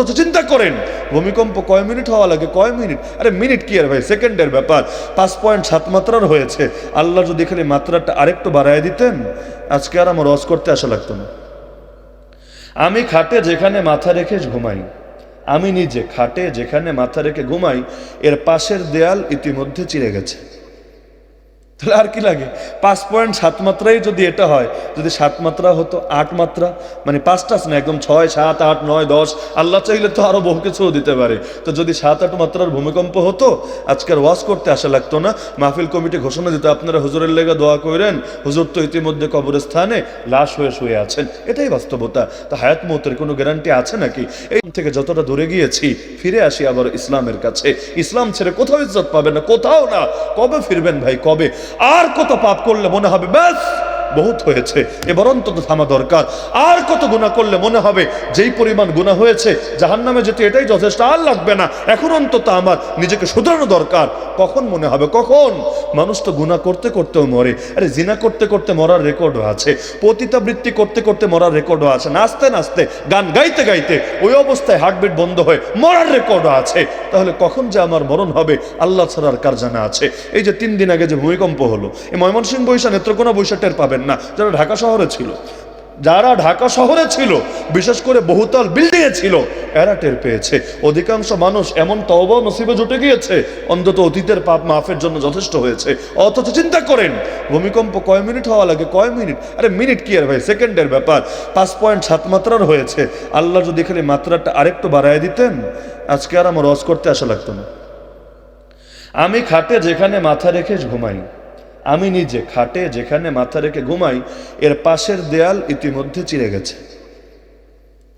অথচ চিন্তা করেন। ভূমিকম্প কয় মিনিট হওয়া লাগে? কয় মিনিট? আরে মিনিট কি আর ভাই? সেকেন্ডের ব্যাপার। পাঁচ পয়েন্ট সাত মাত্রার হয়েছে। আল্লাহ যদি এখানে মাত্রাটা আরেকটু বাড়ায় দিতেন, আজকে আর আমার রস করতে আসা লাগতো না। আমি খাটে যেখানে মাথা রেখে ঘুমাই, আমি নিজে খাটে যেখানে মাথা রেখে ঘুমাই, এর পাশের দেয়াল ইতিমধ্যে চিড়ে গেছে। তাহলে আর কি লাগে? পাঁচ পয়েন্ট সাত মাত্রাই যদি এটা হয়, যদি সাত মাত্রা হতো, আট মাত্রা মানে পাঁচটা না, একদম ছয়, সাত, আট, নয়, দশ, আল্লাহ চাইলে তো আরও বহু কিছুও দিতে পারে। তো যদি সাত, আট মাত্রার ভূমিকম্প হতো আজকের ওয়াজ করতে আসা লাগতো না। মাহফিল কমিটি ঘোষণা দিত, আপনারা হুজুরের লেগে দোয়া করেন, হুজুর তো ইতিমধ্যে কবরস্থানে লাশ হয়ে শুয়ে আছেন। এটাই বাস্তবতা। তো হায়াত মৌতের কোনো গ্যারান্টি আছে নাকি? এই থেকে যতটা দূরে গিয়েছি, ফিরে আসি আবার ইসলামের কাছে। ইসলাম ছেড়ে কোথাও ইজ্জত পাবেন না, কোথাও না। কবে ফিরবেন ভাই, কবে? আর কত পাপ করলে মনে হবে? ব্যাস, বহুত হয়েছে। এবার অন্তত থামা দরকার। আর কত গুণা করলে মনে হবে? যেই পরিমাণ গুণা হয়েছে জাহান নামে যেতে এটাই যথেষ্ট। আর লাগবে না। এখন অন্তত আমার নিজেকে শুধরানো দরকার। কখন মনে হবে? কখন? মানুষ তো গুণা করতে করতেও মরে। আরে, জিনা করতে করতে মরার রেকর্ডও আছে। পতিতাবৃত্তি করতে করতে মরার রেকর্ডও আছে। নাচতে নাচতে, গান গাইতে গাইতে ওই অবস্থায় হার্টবিট বন্ধ হয়ে মরার রেকর্ডও আছে। তাহলে কখন যে আমার মরণ হবে, আল্লাহ ছাড়ার কার জানা আছে? এই যে তিন দিন আগে যে ভূমিকম্প হলো, এই ময়মনসিংহ বৈশা নেত্রকোনা বৈশা টের পাবেন না। যারা ঢাকা শহরে ছিল যারা ঢাকা শহরে ছিল, বিশেষ করে বহুতল বিল্ডিংয়ে ছিল, এরা টের পেয়েছে। অধিকাংশ মানুষ এমন তওবা নসিবে জুটে গিয়েছে, অন্তত অতীতের পাপ মাফের জন্য যথেষ্ট হয়েছে। অথচ চিন্তা করেন, ভূমিকম্প কয় মিনিট হওয়া লাগে, কয় মিনিট? আরে মিনিট কি আর ভাই? সেকেন্ডের ব্যাপার। পাঁচ পয়েন্ট সাত মাত্রার হয়েছে। আল্লাহ যদি এখানে মাত্রাটা আরেকটু বাড়ায় দিতেন, আজকে আর আমার রস করতে আসা লাগতো না। আমি খাটে যেখানে মাথা রেখে ঘুমাই আমি নিজে খাটে যেখানে মাথা রেখে ঘুমাই এর পাশের দেয়াল ইতিমধ্যে চিড়ে গেছে।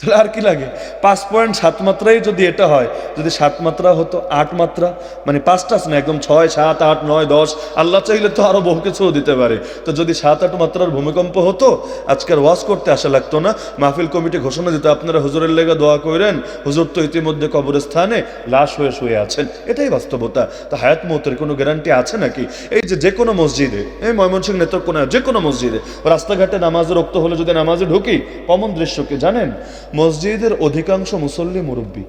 তাহলে আর কি লাগে? পাঁচ পয়েন্ট সাত মাত্রাই যদি এটা হয়, যদি সাত মাত্রা হতো, আট মাত্রা মানে পাঁচটা না, একদম ছয়, সাত, আট, নয়, দশ, আল্লাহ চাইলে তো আরও বহু কিছুও দিতে পারে। তো যদি সাত, আট মাত্রার ভূমিকম্প হতো আজকের ওয়াজ করতে আসা লাগতো না। মাহফিল কমিটি ঘোষণা দিত, আপনারা হুজুরের লেগে দোয়া করেন। হুজুর তো ইতিমধ্যে কবরস্থানে লাশ হয়ে শুয়ে আছেন। এটাই বাস্তবতা। তো হায়াত মৌতের কোনো গ্যারান্টি আছে নাকি? এই যে যে কোনো মসজিদে, এই ময়মনসিংহ নেত্রকোনা যে কোনো মসজিদে, রাস্তাঘাটে নামাজে রক্ত হলে যদি নামাজে ঢুকি, কমন দৃশ্য কি জানেন? মসজিদের অধিকাংশ মুসল্লি মুরব্বী।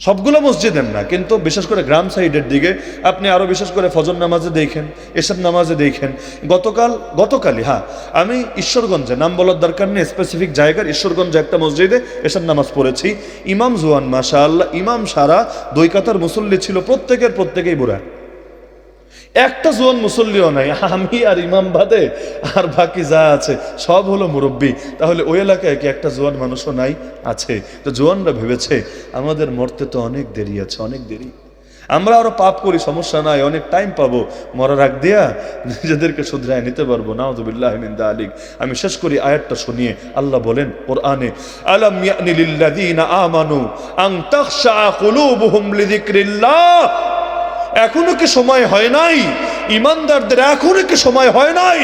সবগুলো মসজিদের না, কিন্তু বিশেষ করে গ্রাম সাইডের দিকে আপনি আরও বিশেষ করে ফজর নামাজে দেখেন এসব নামাজে দেখেন। গতকাল, গতকালই হ্যাঁ আমি ঈশ্বরগঞ্জে, নাম বলার দরকার নেই স্পেসিফিক জায়গার ঈশ্বরগঞ্জে একটা মসজিদে এসব নামাজ পড়েছি। ইমাম জুয়ান মাশা আল্লাহ ইমাম সারা দৈকাতার মুসল্লি ছিল, প্রত্যেকের প্রত্যেকেই বুড়া। একটা জোয়ান মুসল্লিও নাই, আমি আর ইমাম বাদে আর বাকি যা আছে সব হলো মুরব্বী। তাহলে ওই এলাকায় কি একটা জোয়ান মানুষও নাই? আছে। তো জোয়ানরা ভেবেছে, আমাদের মরতে তো অনেক দেরি আছে, অনেক দেরি। আমরা আরও পাপ করি, সমস্যা নাই, অনেক টাইম পাবো। মরার আগ দিয়া নিজেদেরকে শুধরায় নিতে পারব। নাউজুবিল্লাহ মিন দালিক। আমি শেষ করি আয়াতটা শুনিয়ে, আল্লাহ বলেন কোরআনে, আলাম ইয়ানি আমানু আন তাখশা কুলুবুহুম এখনও কি সময় হয় নাই? ইমানদারদের এখনও কি সময় হয় নাই?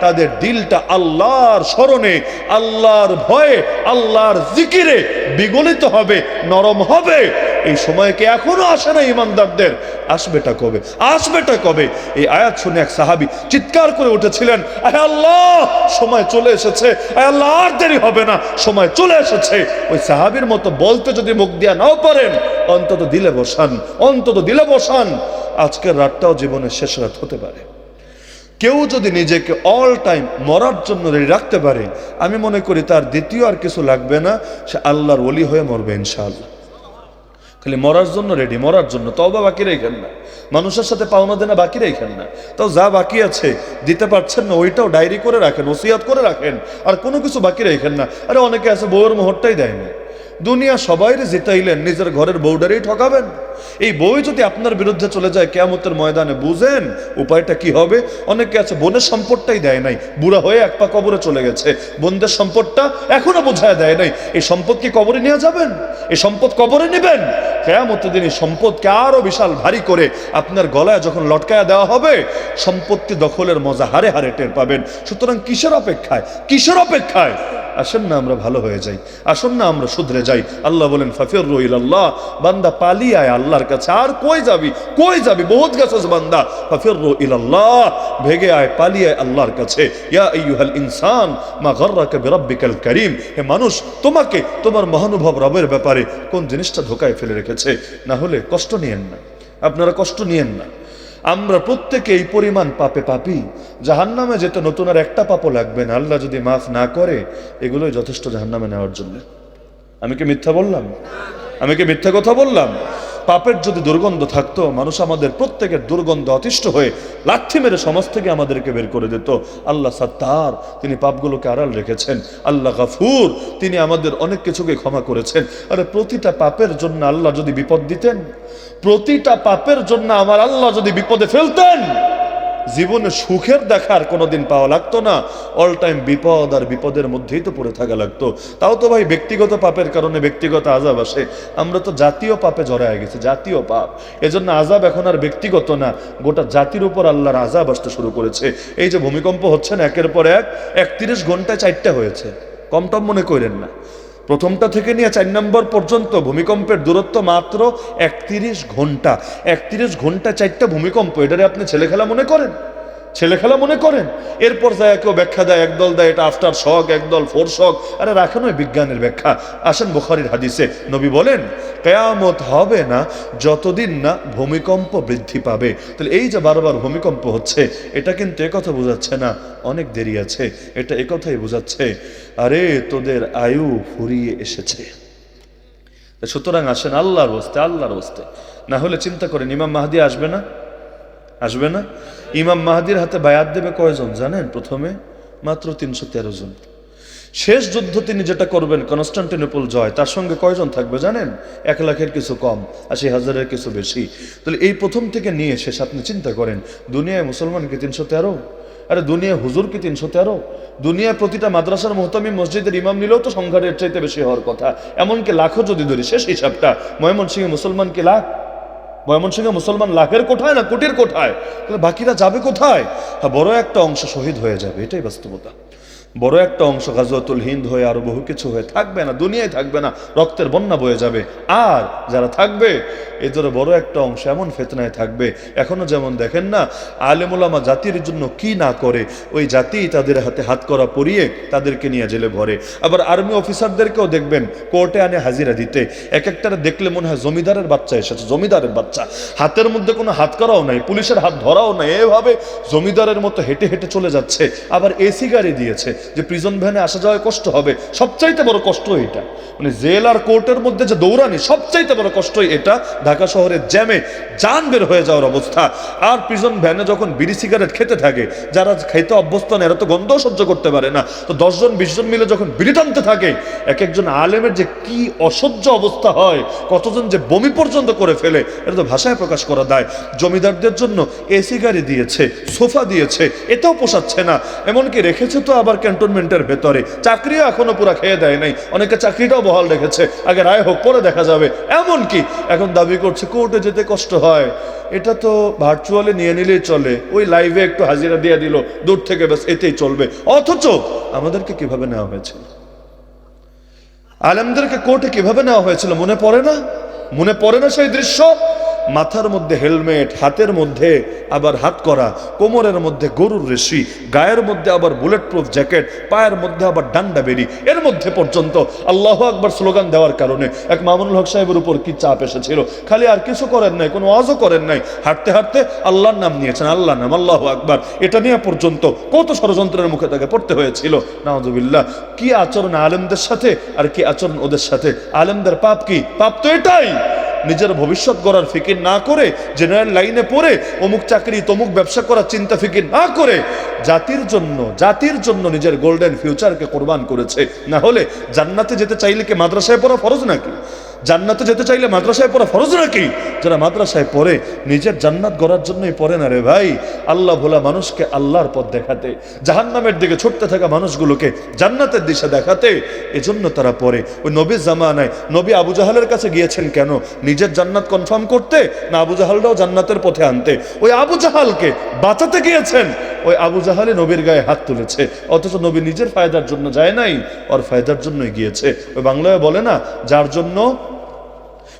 তাদের দিলটা আল্লাহর স্মরণে, আল্লাহর ভয়ে, আল্লাহর জিকিরে বিগলিত হবে, নরম হবে। এই সময় কি এখনও আসে না ইমানদারদের? আসবেটা কবে? আসবেটা কবে? এই আয়াত শুনে এক সাহাবি চিৎকার করে উঠেছিলেন, আয় আল্লাহ, সময় চলে এসেছে। আয় আল্লাহ, আর দেরি হবে না, সময় চলে এসেছে। ওই সাহাবির মতো বলতে যদি মুখ দিয়া নাও পারেন, অন্তত দিলে বসান, অন্তত দিলে বসান। আজকের রাতটাও জীবনের শেষ রাত হতে পারে। কেউ যদি নিজেকে অল টাইম মরার জন্য রেডি রাখতে পারে, আমি মনে করি তার দ্বিতীয় আর কিছু লাগবে না, সে আল্লাহর ওলি হয়ে মরবে, ইনশাআল্লাহ। খালি মরার জন্য রেডি মরার জন্য। তাও বা বাকি রেখেন না। মানুষের সাথে পাওনা দেনা বাকি রেখেন না। তাও যা বাকি আছে, দিতে পারছেন না, ওইটাও ডায়েরি করে রাখেন, ওসিয়াত করে রাখেন, আর কোনো কিছু বাকি রেখেন না। আরে অনেকে আছে, বউয়ের মোহরটাই দেয় না। দুনিয়া সবাই জিতাইলেন, নিজের ঘরের বউডারেই ঠকাবেন। এই বই যদি আপনার বিরুদ্ধে চলে যায়, কেয়ামতের ময়দানে বুঝেন উপায়টা কি হবে? অনেকে আছে, বোনের সম্পদটাই দেয় নাই, বুড়া হয়ে এক পা কবরে চলে গেছে। বোনদের সম্পদটা এখনও বোঝায় দেয় নাই। এই সম্পদ কি কবরে নিয়ে যাবেন? এই সম্পদ কবরে নেবেন? কেয়ামতের দিন এই সম্পদকে আরও বিশাল ভারী করে আপনার গলায় যখন লটকায়া দেওয়া হবে সম্পত্তি দখলের মজা হারে হারে টের পাবেন। সুতরাং কিসের অপেক্ষায়? কিসের অপেক্ষায়? আসেন না আমরা ভালো হয়ে যাই আসুন না আমরা শুধরে যাই। আল্লাহ বলেন ফাফির রহিল আল্লাহ বান্দা পালিয়ে আয় আল্লাহর কাছে। আর কই যাবি? কই যাবি? বহুত গেছস বান্দা। ফাফিরু ইলাল্লাহ ভেগে আয়, পালিয়ে আয় আল্লাহর কাছে। ইয়া আইয়ুহাল ইনসান, মা গররাকা বিরাব্বিকাল করিম হে মানুষ, তোমাকে, তোমার মহানুভব রবের ব্যাপারে কোন জিনিসটা ধোকায় ফেলে রেখেছে? না হলে কষ্ট নিয়েন না। আপনারা কষ্ট নিয়েন না। আমরা প্রত্যেকে এই পরিমাণ পাপে পাপি। জাহান্নামে যেতে নতুন আর একটা পাপও লাগবে না। আল্লাহ যদি মাফ না করে, এগুলোই যথেষ্ট জাহান্নামে নেওয়ার জন্য। আমি কি মিথ্যা বললাম? আমি কি মিথ্যা কথা বললাম? পাপের যদি দুর্গন্ধ থাকতো, মানুষ আমাদের প্রত্যেকের দুর্গন্ধ অতিষ্ঠ হয়ে লাথি মেরে সমাজ থেকে আমাদেরকে বের করে দিত। আল্লাহ সাত্তার, তিনি পাপগুলোকে আড়াল রেখেছেন। আল্লাহ গাফুর, তিনি আমাদের অনেক কিছুকে ক্ষমা করেছেন। আরে, প্রতিটা পাপের জন্য আল্লাহ যদি বিপদ দিতেন, প্রতিটা পাপের জন্য আমার আল্লাহ যদি বিপদে ফেলতেন জীবনে সুখের দেখার কোনোদিন পাওয়া লাগতো না। অল টাইম বিপদ আর বিপদের মধ্যেই তো পড়ে থাকা লাগতো। তাও তো ভাই ব্যক্তিগত পাপের কারণে ব্যক্তিগত আজাব আসে। আমরা তো জাতীয় পাপে জড়ায় গেছি, জাতীয় পাপ। এজন্য আজাব এখন আর ব্যক্তিগত না, গোটা জাতির উপর আল্লাহর আজাব আসতে শুরু করেছে। এই যে ভূমিকম্প হচ্ছে না, একের পর এক, একত্রিশ ঘন্টায় চারটা হয়েছে। কম টম মনে করেন না। প্রথমটা থেকে নিয়ে চার নম্বর পর্যন্ত ভূমিকম্পের দূরত্ব মাত্র একত্রিশ ঘণ্টা। একত্রিশ ঘণ্টা চারটা ভূমিকম্প। এটারে আপনি ছেলেখেলা মনে করেন? ছেলে খেলা মনে করেন? এরপর যায় কেউ ব্যাখ্যা দেয়, একদল দেয়, এটা আফটার শখ একদল ফোর শখ আরে রাখানো বিজ্ঞানের ব্যাখ্যা। আসেন বুখারির হাদিসে। নবী বলেন, কেয়ামত হবে না যতদিন না ভূমিকম্প বৃদ্ধি পাবে। তাহলে এই যে বারবার ভূমিকম্প হচ্ছে, এটা কিন্তু একথা বোঝাচ্ছে না, অনেক দেরি আছে। এটা একথাই বোঝাচ্ছে, আরে তোদের আয়ু ফুরিয়ে এসেছে। সুতরাং আসেন আল্লাহর বস্তে আল্লাহর বস্তে না হলে চিন্তা করেন, ইমাম মাহাদি আসবে না? আসবে না? ইমাম মাহাদির হাতে বায়াত দেবে কয়জন জানেন? প্রথমে মাত্র তিনশো তেরো জন। শেষ যুদ্ধ তিনি যেটা করবেন, কনস্টান্টিনোপল জয়, তার সঙ্গে কয়জন থাকবে জানেন? এক লাখের কিছু কম, আশি হাজারের কিছু বেশি। তাহলে এই প্রথম থেকে নিয়ে শেষ আপনি চিন্তা করেন, দুনিয়ায় মুসলমান কি তিনশো তেরো? আরে দুনিয়া হুজুর কি তিনশো তেরো? দুনিয়ায় প্রতিটা মাদ্রাসার মোহতামি মসজিদের ইমাম নিলেও তো এর চাইতে বেশি হওয়ার কথা। এমনকি লাখও যদি ধরি, শেষ হিসাবটা, ময়মনসিংহে মুসলমান কি লাখ? ময়মনসিংহে মুসলমান লাখের কোঠায় না কোটির কোঠায়? তাহলে বাকিরা যাবে কোথায়? হ্যাঁ বড় একটা অংশ শহীদ হয়ে যাবে, এটাই বাস্তবতা। বড় একটা অংশ গাজওয়াতুল হিন্দ হয়ে আরও বহু কিছু হয়ে থাকবে না, দুনিয়ায় থাকবে না, রক্তের বন্যা বয়ে যাবে। আর যারা থাকবে এদের বড় একটা অংশ এমন ফেতনায় থাকবে। এখনও যেমন দেখেন না, আলেমুলামা জাতির জন্য কি না করে, ওই জাতি তাদের হাতে হাত করা পরিয়ে তাদেরকে নিয়ে জেলে ভরে। আবার আর্মি অফিসারদেরকেও দেখবেন, কোর্টে আনে হাজিরা দিতে। এক একটারে দেখলে মনে হয় জমিদারের বাচ্চা এসেছে, জমিদারের বাচ্চা। হাতের মধ্যে কোনো হাত করাও নাই, পুলিশের হাত ধরাও নাই, এভাবে জমিদারের মতো হেঁটে হেঁটে চলে যাচ্ছে। আবার এসি গাড়ি দিয়েছে যে প্রিজন ভ্যানে আসা যাওয়ায় কষ্ট হবে, সবচাইতে বড় কষ্ট এটা। মানে জেল আর কোর্টের মধ্যে যে দৌড়ানি, সবচাইতে বড় কষ্টই এটা ঢাকা শহরের জ্যামে যান বের হয়ে যাওয়ার অবস্থা। আর প্রিজন ভ্যানে যখন বিড়ি সিগারেট খেতে থাকে, যারা খেতে অভ্যস্ত না, এরা তো গন্ধ সহ্য করতে পারে না। তো দশজন, বিশজন মিলে যখন বিড়ি টানতে থাকে, এক একজন আলেমের যে কি অসহ্য অবস্থা হয়, কতজন যে বমি পর্যন্ত করে ফেলে, এটা তো ভাষায় প্রকাশ করা দেয়। জমিদারদের জন্য এসি গাড়ি দিয়েছে, সোফা দিয়েছে এটাও পোষাচ্ছে না। এমনকি রেখেছে তো আবার ক্যান্টনমেন্টের ভেতরে। চাকরিও এখনও পুরা খেয়ে দেয় নাই। অনেকে চাকরিটাও বহাল রেখেছে। আগে রায় হোক, পরে দেখা যাবে। এমনকি এখন দাবি করছে, কোর্টে যেতে কষ্ট হয়। এটা তো ভার্চুয়ালি নিয়ে নিলেই চলে। ওই লাইভে একটু হাজিরা দিয়ে দিল। দূর থেকে ব্যাস এতেই চলবে। অথচ আমাদেরকে কীভাবে নেওয়া হয়েছিল? আলেমদেরকে কোর্টে কীভাবে নেওয়া হয়েছিল? মনে পড়ে না? মনে পড়ে না সেই দৃশ্য? মাথার মধ্যে হেলমেট, হাতের মধ্যে আবার হাত করা, কোমরের মধ্যে গরুর রেশি গায়ের মধ্যে আবার বুলেট প্রুফ জ্যাকেট, পায়ের মধ্যে আবার ডান্ডা বেরি এর মধ্যে পর্যন্ত আল্লাহ আকবার স্লোগান দেওয়ার কারণে এক মামুনুল হক সাহেবের উপর কি চাপ এসেছিল? খালি আর কিছু করেন নাই, কোনো আজও করেন নাই। হাঁটতে হাঁটতে আল্লাহর নাম নিয়েছেন আল্লাহ নাম, আল্লাহ আকবার। এটা নিয়ে পর্যন্ত কত ষড়যন্ত্রের মুখে তাকে পড়তে হয়েছিল? নাওজুবিল্লাহ কি আচরণ আলেমদের সাথে আর কি আচরণ ওদের সাথে? আলেমদের পাপ কি? পাপ তো এটাই! নিজের ভবিষ্যৎ গড়ার ফিকির না করে জেনারেল লাইনে পড়ে, অমুক চাকরি, তমুক ব্যবসা করার চিন্তা ফিকির না করে, জাতির জন্য জাতির জন্য নিজের গোল্ডেন ফিউচারকে কোরবান করেছে। না হলে জান্নাতে যেতে চাইলে কি মাদ্রাসায় পড়া ফরজ নাকি? জান্নাতে যেতে চাইলে মাদ্রাসায় পড়া ফরজ নাকি? যারা মাদ্রাসায় পড়ে, নিজের জান্নাত গড়ার জন্যই পড়ে না রে ভাই। আল্লাহ ভোলা মানুষকে আল্লাহর পথ দেখাতে, জাহান্নামের দিকে ছুটতে থাকা মানুষগুলোকে জান্নাতের দিশা দেখাতে, এজন্য তারা পড়ে। ওই নবী জামানায় নবী আবু জাহালের কাছে গিয়েছেন কেন? নিজের জান্নাত কনফার্ম করতে না আবু জাহালরাও জান্নাতের পথে আনতে? ওই আবু জাহালকে বাঁচাতে গিয়েছেন? ওই আবু জাহালে নবীর গায়ে হাত তুলেছে। অথচ নবী নিজের ফায়দার জন্য যায় নাই, ওর ফায়দার জন্যই গিয়েছে। ওই বাংলায় বলে না, যার জন্য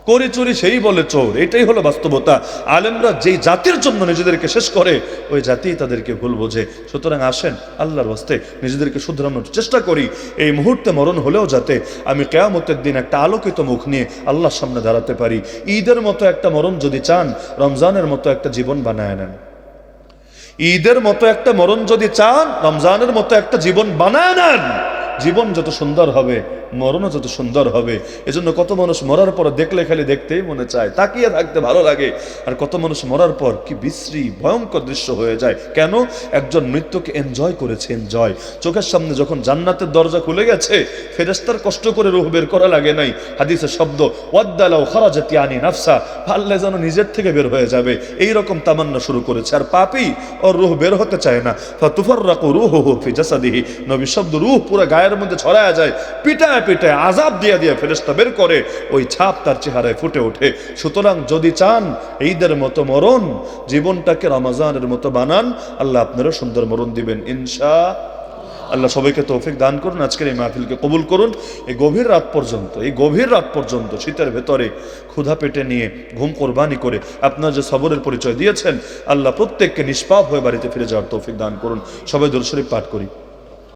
করে চুরি সেই বলে চোর। এটাই হলো বাস্তবতা। আলেমরা যেই জাতির জন্য নিজেদেরকে শেষ করে, ওই জাতি তাদেরকে ভুল বোঝে। সুতরাং আসেন আল্লাহর হস্তে নিজেদেরকে শুধরানোর চেষ্টা করি। এই মুহূর্তে মরণ হলেও যাতে আমি কেয়ামতের দিন একটা আলোকিত মুখ নিয়ে আল্লাহর সামনে দাঁড়াতে পারি। ঈদের মতো একটা মরণ যদি চান, রমজানের মতো একটা জীবন বানায় নেন। ঈদের মতো একটা মরণ যদি চান, রমজানের মতো একটা জীবন বানায় নেন। জীবন যত সুন্দর হবে মরণও যত সুন্দর হবে। এজন্য কত মানুষ মরার পর দেখলে খালি দেখতেই মনে চায়, তাকিয়ে থাকতে ভালো লাগে। আর কত মানুষ মরার পর কি বিশ্রী, ভয়ঙ্কর দৃশ্য হয়ে যায়। কেন? একজন মৃত্যুকে এনজয় করেছে এনজয় চোখের সামনে যখন জান্নাতের দরজা খুলে গেছে ফেরেস্তার কষ্ট করে রুহ বের করা লাগে নাই। হাদিসের শব্দ ওয়াদ্দালাও খরাজাতি আনি নাফসা পারলে যেন নিজের থেকে বের হয়ে যাবে। এই রকম তামান্না শুরু করেছে। আর পাপি ওর রুহ বের হতে চায় না। ফাতুফার রাকু রুহ ফি জাসাদিহি। নবী শব্দ রুহ পুরো গায়ের মধ্যে ছড়ায় যায়, পিটায় পিটায় আজাব দিয়ে দিয়ে ফেরেস্তা বের করে, ওই ছাপ তার চেহারায় ফুটে ওঠে। সুতরাং যদি চান ঈদের মতো মরণ, জীবনটাকে রমাজানের মতো বানান, আল্লাহ আপনারও সুন্দর মরণ দিবেন, ইনশা আল্লাহ। সবাইকে তৌফিক দান করুন, আজকের এই মাহফিলকে কবুল করুন। এই গভীর রাত পর্যন্ত, এই গভীর রাত পর্যন্ত শীতের ভেতরে ক্ষুধা পেটে নিয়ে ঘুম কোরবানি করে আপনার যে সবরের পরিচয় দিয়েছেন, আল্লাহ প্রত্যেককে নিষ্পাপ হয়ে বাড়িতে ফিরে যাওয়ার তৌফিক দান করুন। সবাই দরশরীফ পাঠ করি।